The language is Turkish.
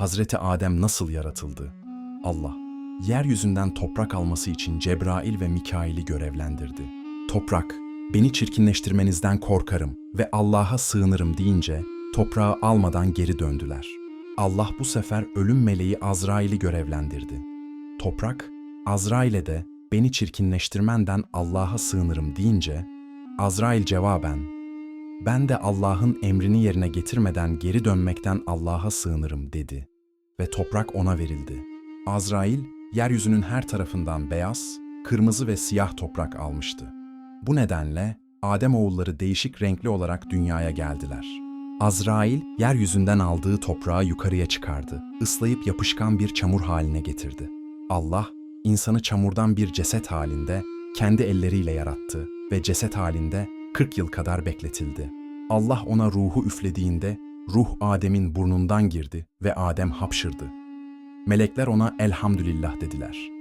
Hazreti Adem nasıl yaratıldı? Allah, yeryüzünden toprak alması için Cebrail ve Mikail'i görevlendirdi. Toprak, beni çirkinleştirmenizden korkarım ve Allah'a sığınırım deyince toprağı almadan geri döndüler. Allah bu sefer ölüm meleği Azrail'i görevlendirdi. Toprak, Azrail'e de beni çirkinleştirmenden Allah'a sığınırım deyince, Azrail cevaben, ben de Allah'ın emrini yerine getirmeden geri dönmekten Allah'a sığınırım dedi ve toprak ona verildi. Azrail, yeryüzünün her tarafından beyaz, kırmızı ve siyah toprak almıştı. Bu nedenle Adem oğulları değişik renkli olarak dünyaya geldiler. Azrail, yeryüzünden aldığı toprağı yukarıya çıkardı, ıslayıp yapışkan bir çamur haline getirdi. Allah, insanı çamurdan bir ceset halinde kendi elleriyle yarattı ve ceset halinde 40 yıl kadar bekletildi. Allah ona ruhu üflediğinde ruh Adem'in burnundan girdi ve Adem hapşırdı. Melekler ona elhamdülillah dediler.